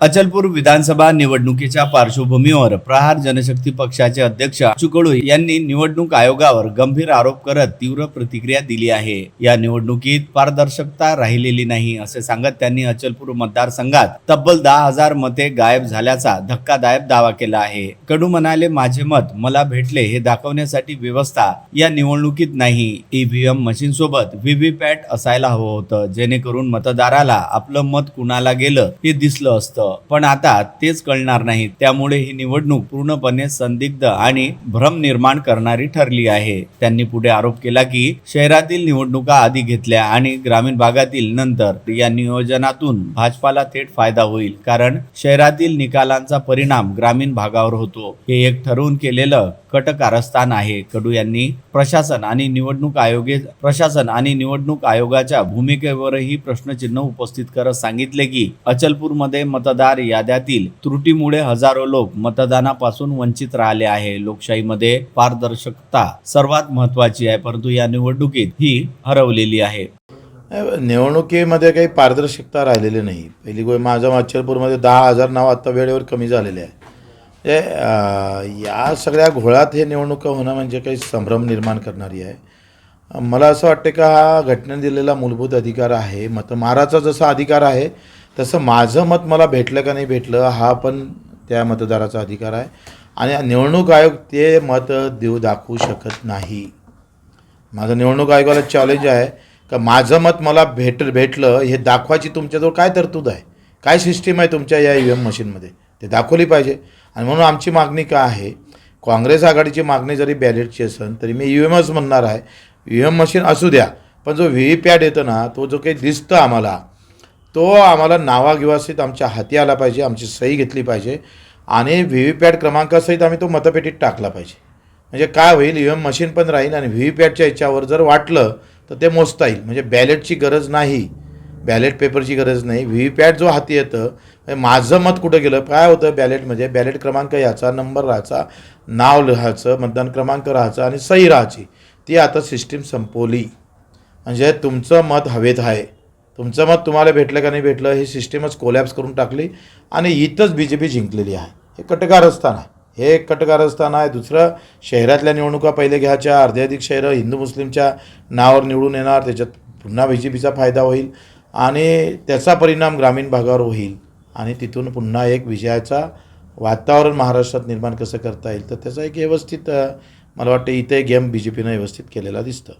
अचलपूर विधानसभा निवडणुकीच्या पार्श्वभूमीवर प्रहार जनशक्ती पक्षाचे अध्यक्ष चुकडू यांनी निवडणूक आयोगावर गंभीर आरोप करत तीव्र प्रतिक्रिया दिली आहे. या निवडणुकीत पारदर्शकता राहिलेली नाही असे सांगत त्यांनी अचलपूर मतदारसंघात तब्बल दहा हजार मते गायब झाल्याचा धक्कादायक दावा केला आहे. कडू म्हणाले माझे मत मला भेटले हे दाखवण्यासाठी व्यवस्था या निवडणुकीत नाही. ईव्हीएम मशीन सोबत व्हीव्हीपॅट असायला हवं होतं. जेणेकरून मतदाराला आपलं मत कुणाला गेलं हे दिसलं असतं. पण आता तेच कळणार नाही. त्यामुळे ही निवडणूक पूर्णपणे संदिग्ध आणि भ्रम निर्माण करणारी ठरली आहे. त्यांनी पुढे आरोप केला की शहरातील निवडणुका आधी घेतल्या आणि ग्रामीण भागातील नंतर या नियोजनातून भाजपाला थेट फायदा होईल. कारण शहरातील निकालांचा परिणाम ग्रामीण भागावर होतो. हे एक ठरवून केलेलं कटकारस्थान आहे. कडू यांनी प्रशासन आणि निवडणूक आयोगे प्रशासन आणि निवडणूक आयोगाच्या भूमिकेवरही प्रश्नचिन्ह उपस्थित करत सांगितले की अचलपूरमध्ये मतदार याद्यातील त्रुटीमुळे हजारो लोक मतदानापासून वंचित राहिले आहे. लोकशाहीमध्ये पारदर्शकता सर्वात महत्वाची आहे परंतु या निवडणुकीत ही हरवलेली आहे. निवडणुकीमध्ये काही पारदर्शकता राहिलेली नाही. पहिली गोष्ट माझ्या अचलपूरमध्ये दहा हजार नाव आता वेळेवर कमी झालेले आहे. म्हणजे, या सगळ्या घोळात हे निवडणुका होणं म्हणजे काही संभ्रम निर्माण करणारी आहे. मला असं वाटतं का हा घटनेने दिलेला मूलभूत अधिकार आहे. मत माराचा जसा अधिकार आहे तसं माझं मत मला भेटलं का नाही भेटलं हा पण त्या मतदाराचा अधिकार आहे. आणि निवडणूक आयोग ते मत देऊ दाखवू शकत नाही. माझं निवडणूक आयोगाला चॅलेंज आहे का माझं मत मला भेट भेटलं हे दाखवायची तुमच्याजवळ काय तरतूद आहे? काय सिस्टीम आहे तुमच्या या ई एम मशीनमध्ये ते दाखवली पाहिजे. आणि म्हणून आमची मागणी काय आहे काँग्रेस आघाडीची मागणी जरी बॅलेटची असेल तरी मी ई एमच म्हणणार आहे ई एम मशीन असू द्या पण जो व्ही व्ही पॅड येतो ना तो जो काही दिसतं आम्हाला तो आम्हाला नावागिवासित आमच्या हाती आला पाहिजे आमची सही घेतली पाहिजे आणि व्ही व्ही पॅड क्रमांकासहित आम्ही तो मतपेटीत टाकला पाहिजे. म्हणजे काय होईल ई एम मशीन पण राहील आणि व्ही व्ही पॅडच्या याच्यावर जर वाटलं तर ते मोजता येईल. म्हणजे बॅलेटची गरज नाही. बॅलेट पेपरची गरज नाही. व्ही व्ही पॅड जो हाती येतं माझं मत कुठं गेलं? काय होतं बॅलेटमध्ये म्हणजे बॅलेट क्रमांक याचा नंबर राहायचा नाव लिहायचं मतदान क्रमांक राहायचा आणि सही राहायची. ती आता सिस्टीम संपवली. म्हणजे तुमचं मत हवेत आहे. तुमचं मत तुम्हाला भेटलं का नाही भेटलं ही सिस्टीमच कोलॅप्स करून टाकली आणि इथंच बी जे पी जिंकलेली आहे. हे कटकारस्थान आहे. हे एक कटकारस्थान आहे. दुसरं शहरातल्या निवडणुका पहिले घ्यायच्या अर्ध्याधिक शहरं हिंदू मुस्लिमच्या नावावर निवडून येणार त्याच्यात पुन्हा बी जे पीचा फायदा होईल. आणि त्याचा परिणाम ग्रामीण भागावर होईल. आणि तिथून पुन्हा एक विजयाचा वातावरण महाराष्ट्रात निर्माण कसं करता येईल तर त्याचा एक व्यवस्थित मला वाटतं इथे गेम बी जे पीनं व्यवस्थित केलेला दिसतं.